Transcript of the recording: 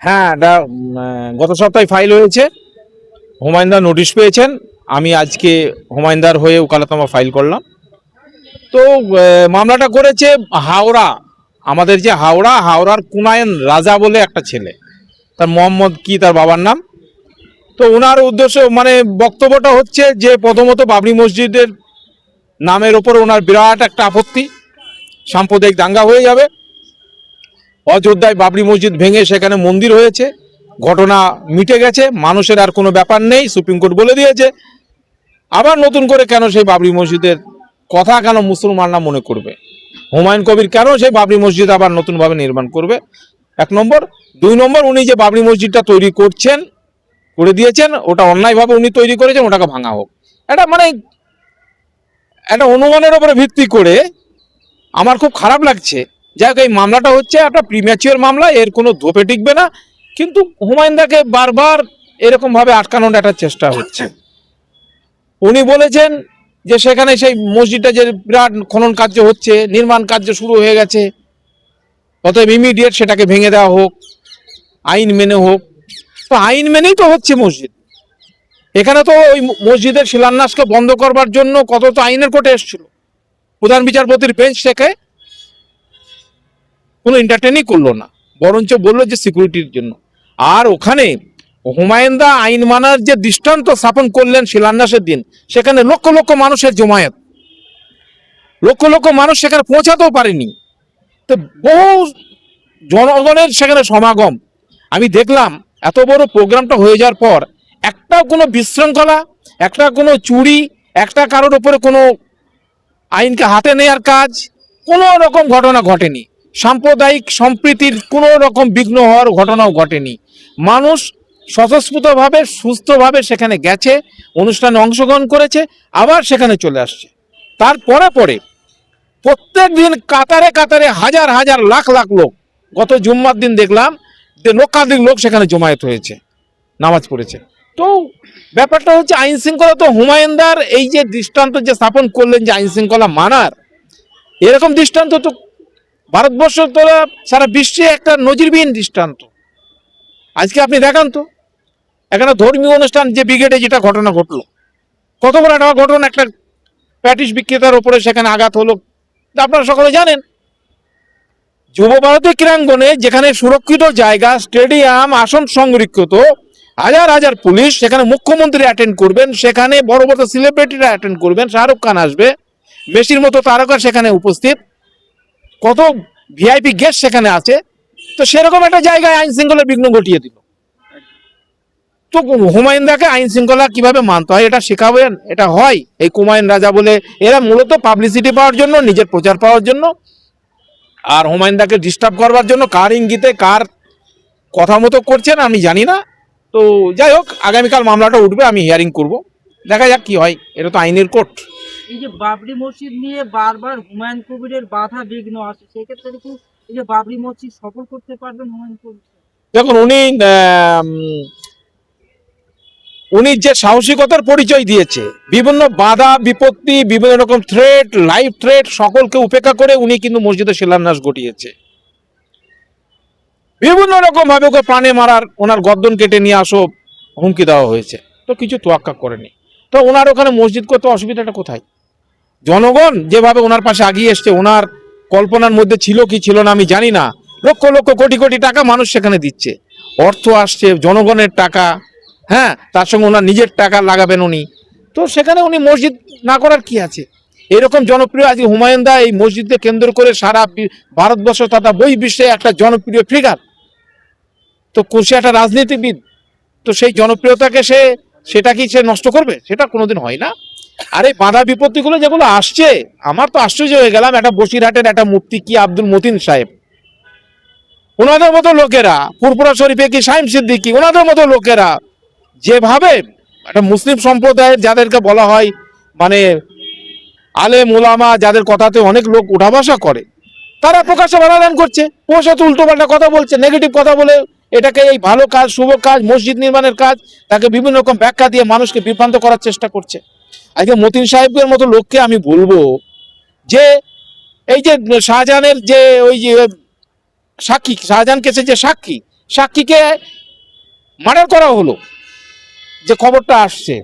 হ্যাঁ এটা গত সপ্তাহে ফাইল হয়েছে। হুমায়ুনদার নোটিশ পেয়েছেন। আমি আজকে হুমায়ুনদার হয়ে উকালতমা ফাইল করলাম। তো মামলাটা করেছে হাওড়া। আমাদের যে হাওড়া, হাওড়ার কুনায়ন রাজা বলে একটা ছেলে। তার মোহাম্মদ কি, তার বাবার নাম। তো ওনার উদ্দেশ্য মানে বক্তব্যটা হচ্ছে যে প্রথমত বাবরি মসজিদের নামের ওপর ওনার বিরাট একটা আপত্তি। সাম্প্রদায়িক দাঙ্গা হয়ে যাবে। অযোধ্যায় বাবরি মসজিদ ভেঙে সেখানে মন্দির হয়েছে। ঘটনা মিটে গেছে, মানুষের আর কোনো ব্যাপার নেই, সুপ্রিম কোর্ট বলে দিয়েছে। আবার নতুন করে কেন সেই বাবরি মসজিদের কথা কেন মুসলমানরা মনে করবে? হুমায়ুন কবির কেন সেই বাবরি মসজিদ আবার নতুনভাবে নির্মাণ করবে? এক নম্বর। দুই নম্বর, উনি যে বাবরি মসজিদটা তৈরি করছেন, করে দিয়েছেন, ওটা অন্যায়ভাবে উনি তৈরি করেছেন, ওটাকে ভাঙা হোক। এটা মানে একটা অনুমানের উপরে ভিত্তি করে আমার খুব খারাপ লাগছে। যাই হোক এই মামলাটা হচ্ছে একটা প্রিম্যাচিওর মামলা, এর কোনো ধোপে টিকবে না। কিন্তু হুমায়ুনদাকে বারবার এরকম ভাবে আটকানোর একটা চেষ্টা হচ্ছে। উনি বলেছেন যে সেখানে সেই মসজিদটা যে বিরাট খনন কার্য হচ্ছে, নির্মাণ কার্য শুরু হয়ে গেছে, অতএব ইমিডিয়েট সেটাকে ভেঙে দেওয়া হোক, আইন মেনে হোক। তো আইন মেনেই তো হচ্ছে মসজিদ। এখানে তো ওই মসজিদের শিলান্যাসকে বন্ধ করবার জন্য কত তো আইনের কোর্টে এসেছিল। প্রধান বিচারপতির বেঞ্চ থেকে কোনো এন্টারটেনই করল না। বরঞ্চ বলল যে সিকিউরিটির জন্য। আর ওখানে হুমায়ুন্দা আইন মানার যে দৃষ্টান্ত স্থাপন করলেন শিলান্যাসের দিন, সেখানে লক্ষ লক্ষ মানুষের জমায়েত। লক্ষ লক্ষ মানুষ সেখানে পৌঁছাতেও পারেনি। তো বহু জনগণের সেখানে সমাগম। আমি দেখলাম, এত বড় প্রোগ্রামটা হয়ে যাওয়ার পর একটা কোনো বিশৃঙ্খলা, একটা কোনো চুরি, একটা কারোর ওপরে কোনো আইনকে হাতে নেওয়ার কাজ কোনো রকম ঘটনা ঘটেনি। সাম্প্রদায়িক সম্প্রীতির কোনো রকম বিঘ্ন হওয়ার ঘটনাও ঘটেনি। মানুষ স্বতঃস্ফূর্তভাবে, সুস্থভাবে সেখানে গেছে, অনুষ্ঠানে অংশগ্রহণ করেছে, আবার সেখানে চলে আসছে। তারপরে পরে প্রত্যেক দিন কাতারে কাতারে হাজার হাজার লাখ লাখ লোক, গত জুম্মার দিন দেখলাম যে লক্ষাধিক লোক সেখানে জমায়েত হয়েছে, নামাজ পড়েছে। তো ব্যাপারটা হচ্ছে আইন শৃঙ্খলা তো হুমায়ুনদার, এই যে দৃষ্টান্ত যে স্থাপন করলেন যে আইন শৃঙ্খলা মানার, এরকম দৃষ্টান্ত তো ভারতবর্ষ তোরা সারা বিশ্বে একটা নজিরবিহীন দৃষ্টান্ত। আজকে আপনি দেখান তো, এখানে ধর্মীয় অনুষ্ঠান যে ব্রিগেডে যেটা ঘটনা ঘটলো, কত বড় একটা ঘটনা, একটা প্যাটিস বিক্রেতার ওপরে সেখানে আঘাত হলো, তা আপনারা সকলে জানেন। যুব ভারতী ক্রীড়াঙ্গনে যেখানে সুরক্ষিত জায়গা, স্টেডিয়াম, আসন সংরক্ষিত হাজার হাজার পুলিশ সেখানে মুখ্যমন্ত্রী অ্যাটেন্ড করবেন, সেখানে বড় বড় সেলিব্রিটিরা অ্যাটেন্ড করবেন, শাহরুখ খান আসবে মেসির মতো তারকা সেখানে উপস্থিত, কত ভিআইপি গেস্ট সেখানে আছে, তো সেরকম একটা জায়গায় আইন শৃঙ্খলা বিঘ্ন ঘটিয়ে দিল। তো হুমায়ুনদাকে আইন শৃঙ্খলা কীভাবে মানতে হয় এটা শেখাবেন এটা হয়। এই কুমায়ুন রাজা বলে এরা মূলত পাবলিসিটি পাওয়ার জন্য, নিজের প্রচার পাওয়ার জন্য, আর হুমায়ুনদাকে ডিস্টার্ব করবার জন্য কার ইঙ্গিতে, কার কথা মতো করছেন আমি জানি না। তো যাই হোক আগামীকাল মামলাটা উঠবে আমি হিয়ারিং করব। দেখা যাক কি হয় এটা তো আইনের কোর্ট এই যে বাবরি মসজিদ নিয়ে বারবার হুমায়ুন কবিরের বাধা বিঘ্ন আসে সেক্ষেত্রে কি এই যে বাবরি মসজিদ সফল করতে পারবেন হুমায়ুন কবির? দেখুন উনি উনি যে সাহসিকতার পরিচয় দিয়েছে বিভিন্ন বাধা বিপত্তি বিভিন্ন রকম থ্রেট লাইফ থ্রেট সকলকে উপেক্ষা করে উনি কিন্তু মসজিদের শিলান্যাস ঘটিয়েছে। বিভিন্ন রকম ভাবে ওকে প্রাণে মারার ওনার গর্দন কেটে নিয়ে আসো, হুমকি দেওয়া হয়েছে। তো কিছু তোয়াক্কা করেনি। তো ওনার ওখানে মসজিদ করতে অসুবিধাটা কোথায়? জনগণ যেভাবে ওনার পাশে আগিয়ে এসছে, ওনার কল্পনার মধ্যে ছিল কি ছিল না আমি জানি না। লক্ষ লক্ষ কোটি কোটি টাকা মানুষ সেখানে দিচ্ছে। অর্থ আসছে, জনগণের টাকা হ্যাঁ তার সঙ্গে ওনার নিজের টাকা লাগাবেন উনি। তো সেখানে উনি মসজিদ না করার কি আছে? এরকম জনপ্রিয় আজকে হুমায়ুন দা এই মসজিদকে কেন্দ্র করে সারা ভারতবর্ষ তথা বই বিশ্বে একটা জনপ্রিয় ফিগার তো কো- একটা রাজনীতিবিদ, তো সেই জনপ্রিয়তাকে সে সেটা কি সে নষ্ট করবে? সেটা কোনোদিন হয় না। আর এই বাধা বিপত্তিগুলো যেগুলো আসছে, আমার তো আশ্চর্য হয়ে গেলাম, একটা বসিরহাটের একটা মুফতি কি আব্দুল মতিন সাহেব? ওনাদের মতো লোকেরা পুরপুরা শরীফে কি সাইম সিদ্দিকি, ওনাদের মতো লোকেরা যেভাবে একটা মুসলিম সম্প্রদায়ের যাদেরকে বলা হয় মানে আলে মোলামা যাদের কথাতে অনেক লোক উঠাবাসা করে, তারা প্রকাশ্যে বাধাদান করছে। পয়সা তো উল্টোপাল্টা কথা বলছে নেগেটিভ কথা বলে এটাকে এই ভালো কাজ, শুভ কাজ, মসজিদ নির্মাণের কাজ, তাকে বিভিন্ন রকম ব্যাখ্যা দিয়ে মানুষকে বিভ্রান্ত করার চেষ্টা করছে। আজকে মতিন সাহেবের মতো লোককে আমি বলব যে, এই যে শাহজাহানের যে ওই যে সাক্ষী শাহজাহান কেসের যে সাক্ষী, সাক্ষীকে মার্ডার করা হলো, যে খবরটা আসছে।